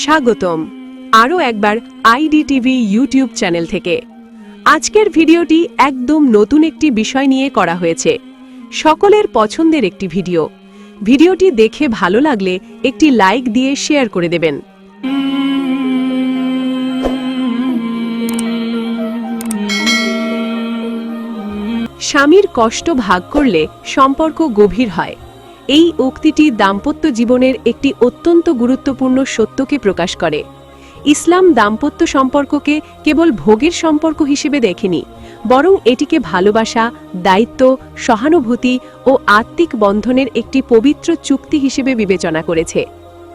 স্বাগতম আরও একবার আইডিটিভি ইউটিউব চ্যানেল থেকে। আজকের ভিডিওটি একদম নতুন একটি বিষয় নিয়ে করা হয়েছে। সকলের পছন্দের একটি ভিডিও। ভিডিওটি দেখে ভালো লাগলে একটি লাইক দিয়ে শেয়ার করে দেবেন। স্বামীর কষ্ট ভাগ করলে সম্পর্ক গভীর হয়। এই উক্তিটি দাম্পত্য জীবনের একটি অত্যন্ত গুরুত্বপূর্ণ সত্যকে প্রকাশ করে। ইসলাম দাম্পত্য সম্পর্ককে কেবল ভোগের সম্পর্ক হিসেবে দেখেনি, বরং এটিকে ভালোবাসা, দায়িত্ব, সহানুভূতি ও আত্মিক বন্ধনের একটি পবিত্র চুক্তি হিসেবে বিবেচনা করেছে।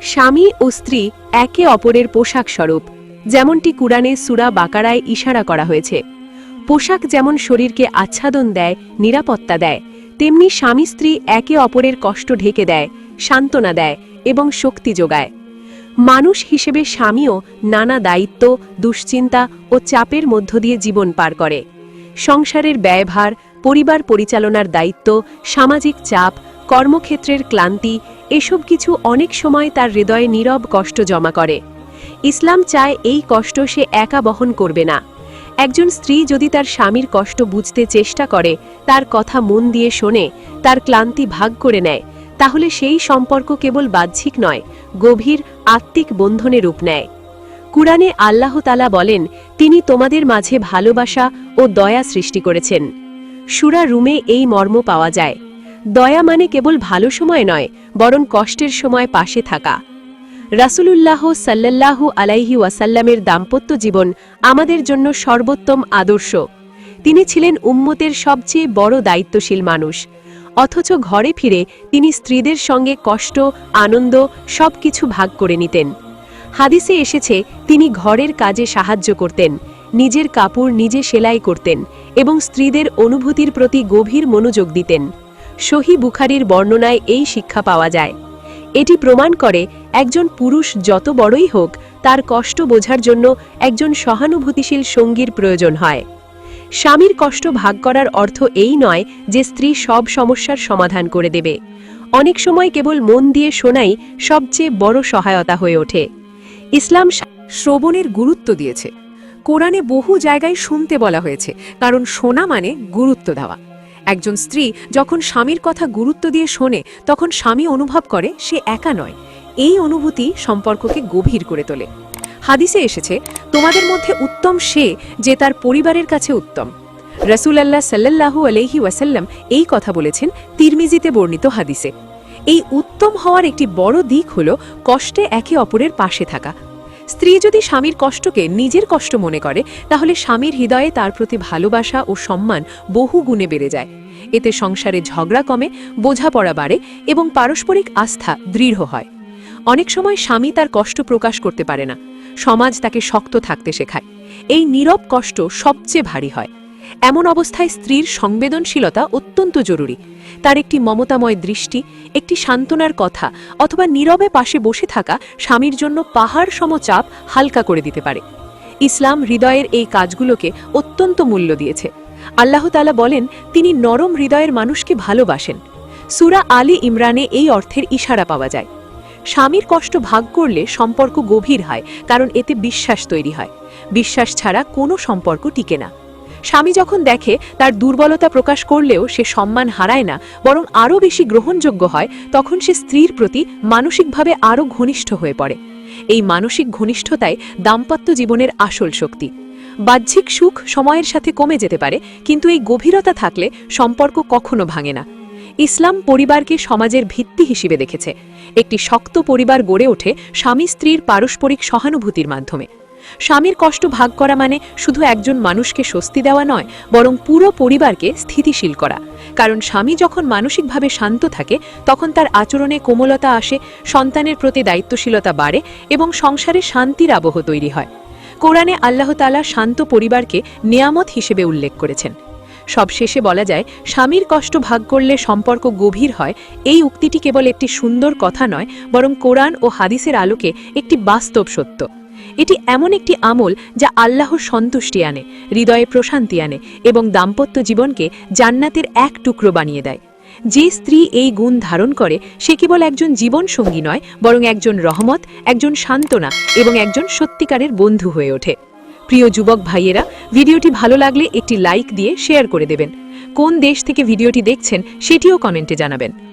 স্বামী ও স্ত্রী একে অপরের পোশাক স্বরূপ, যেমনটি কুরআনে সুরা বাকারায় ইশারা করা হয়েছে। পোশাক যেমন শরীরকে আচ্ছাদন দেয়, নিরাপত্তা দেয় তেমনি স্বামী স্ত্রী একে অপরের কষ্ট ঢেকে দেয়, সান্ত্বনা দেয় এবং শক্তি যোগায়। মানুষ হিসেবে স্বামীও নানা দায়িত্ব, দুশ্চিন্তা ও চাপের মধ্য দিয়ে জীবন পার করে। সংসারের ব্যয়ভার, পরিবার পরিচালনার দায়িত্ব, সামাজিক চাপ, কর্মক্ষেত্রের ক্লান্তি, এসব কিছু অনেক সময় তার হৃদয়ে নীরব কষ্ট জমা করে। ইসলাম চায় এই কষ্ট সে একা বহন করবে না। একজন স্ত্রী যদি তার স্বামীর কষ্ট বুঝতে চেষ্টা করে, তার কথা মন দিয়ে শোনে, তার ক্লান্তি ভাগ করে নেয়, তাহলে সেই সম্পর্ক কেবল বাহ্যিক নয়, গভীর আত্মিক বন্ধনে রূপ নেয়। কুরআনে আল্লাহ তালা বলেন, তিনি তোমাদের মাঝে ভালোবাসা ও দয়া সৃষ্টি করেছেন। সুরা রুমে এই মর্ম পাওয়া যায়। দয়া মানে কেবল ভালো সময় নয়, বরং কষ্টের সময় পাশে থাকা। রাসূলুল্লাহ সাল্লাল্লাহু আলাইহি ওয়াসাল্লামের দাম্পত্য জীবন আমাদের জন্য সর্বোত্তম আদর্শ। তিনি ছিলেন উম্মতের সবচেয়ে বড় দায়িত্বশীল মানুষ। অথচ ঘরে ফিরে তিনি স্ত্রীদের সঙ্গে কষ্ট, আনন্দ, সবকিছু ভাগ করে নিতেন। হাদিসে এসেছে, তিনি ঘরের কাজে সাহায্য করতেন, নিজের কাপড় নিজে সেলাই করতেন এবং স্ত্রীদের অনুভূতির প্রতি গভীর মনোযোগ দিতেন। সহি বুখারির বর্ণনায় এই শিক্ষা পাওয়া যায়। এটি প্রমাণ করে একজন পুরুষ যত বড়ই হোক, তার কষ্ট বোঝার জন্য একজন সহানুভূতিশীল সঙ্গীর প্রয়োজন হয়। স্বামীর কষ্ট ভাগ করার অর্থ এই নয় যে স্ত্রী সব সমস্যার সমাধান করে দেবে। অনেক সময় কেবল মন দিয়ে শোনাই সবচেয়ে বড় সহায়তা হয়ে ওঠে। ইসলাম শ্রবণের গুরুত্ব দিয়েছে। কোরআনে বহু জায়গায় শুনতে বলা হয়েছে, কারণ শোনা মানে গুরুত্ব দেওয়া। একজন স্ত্রী যখন স্বামীর কথা গুরুত্ব দিয়ে শোনে, তখন স্বামী অনুভব করে সে একা নয়। এই অনুভূতি সম্পর্ককে গভীর করে তোলে। হাদিসে এসেছে, তোমাদের মধ্যে উত্তম সে যে তার পরিবারের কাছে উত্তম। রসুলাল্লাহ সাল্লাল্লাহু আলহি ওয়াসাল্লাম এই কথা বলেছেন তিরমিজিতে বর্ণিত হাদিসে। এই উত্তম হওয়ার একটি বড় দিক হল কষ্টে একে অপরের পাশে থাকা। স্ত্রী যদি স্বামীর কষ্টকে নিজের কষ্ট মনে করে, তাহলে স্বামীর হৃদয়ে তার প্রতি ভালোবাসা ও সম্মান বহু গুণে বেড়ে যায়। এতে সংসারে ঝগড়া কমে, বোঝাপড়া বাড়ে এবং পারস্পরিক আস্থা দৃঢ় হয়। অনেক সময় স্বামী তার কষ্ট প্রকাশ করতে পারে না। সমাজ তাকে শক্ত থাকতে শেখায়। এই নীরব কষ্ট সবচেয়ে ভারী হয়। এমন অবস্থায় স্ত্রীর সংবেদনশীলতা অত্যন্ত জরুরি। তার একটি মমতাময় দৃষ্টি, একটি সান্ত্বনার কথা অথবা নীরবে পাশে বসে থাকা স্বামীর জন্য পাহাড় সমচাপ হালকা করে দিতে পারে। ইসলাম হৃদয়ের এই কাজগুলোকে অত্যন্ত মূল্য দিয়েছে। আল্লাহ তালা বলেন, তিনি নরম হৃদয়ের মানুষকে ভালোবাসেন। সুরা আলী ইমরানে এই অর্থের ইশারা পাওয়া যায়। স্বামীর কষ্ট ভাগ করলে সম্পর্ক গভীর হয়, কারণ এতে বিশ্বাস তৈরি হয়। বিশ্বাস ছাড়া কোনো সম্পর্ক টিকে না। স্বামী যখন দেখে, তার দুর্বলতা প্রকাশ করলেও সে সম্মান হারায় না, বরং আরও বেশি গ্রহণযোগ্য হয়, তখন সে স্ত্রীর প্রতি মানসিকভাবে আরও ঘনিষ্ঠ হয়ে পড়ে। এই মানসিক ঘনিষ্ঠতাই দাম্পত্য জীবনের আসল শক্তি। বাহ্যিক সুখ সময়ের সাথে কমে যেতে পারে, কিন্তু এই গভীরতা থাকলে সম্পর্ক কখনো ভাঙে না। ইসলাম পরিবারকে সমাজের ভিত্তি হিসেবে দেখেছে। একটি শক্ত পরিবার গড়ে ওঠে স্বামী স্ত্রীর পারস্পরিক সহানুভূতির মাধ্যমে। স্বামীর কষ্ট ভাগ করা মানে শুধু একজন মানুষকে স্বস্তি দেওয়া নয়, বরং পুরো পরিবারকে স্থিতিশীল করা। কারণ স্বামী যখন মানসিকভাবে শান্ত থাকে, তখন তার আচরণে কোমলতা আসে, সন্তানের প্রতি দায়িত্বশীলতা বাড়ে এবং সংসারে শান্তির আবহ তৈরি হয়। কোরআনে আল্লাহ তালা শান্ত পরিবারকে নিয়ামত হিসেবে উল্লেখ করেছেন। সবশেষে বলা যায়, স্বামীর কষ্ট ভাগ করলে সম্পর্ক গভীর হয়, এই উক্তিটি কেবল একটি সুন্দর কথা নয়, বরং কোরআন ও হাদিসের আলোকে একটি বাস্তব সত্য। এটি এমন একটি আমল যা আল্লাহর সন্তুষ্টি আনে, হৃদয়ে প্রশান্তি আনে এবং দাম্পত্য জীবনকে জান্নাতের এক টুকরো বানিয়ে দেয়। যে স্ত্রী এই গুণ ধারণ করে, সে কেবল একজন জীবন সঙ্গী নয়, বরং একজন রহমত, একজন সান্ত্বনা এবং একজন সত্যিকারের বন্ধু হয়ে ওঠে। প্রিয় যুবক ভাইয়েরা, ভিডিওটি ভালো লাগলে একটি লাইক দিয়ে শেয়ার করে দেবেন। কোন দেশ থেকে ভিডিওটি দেখছেন, সেটিও কমেন্টে জানাবেন।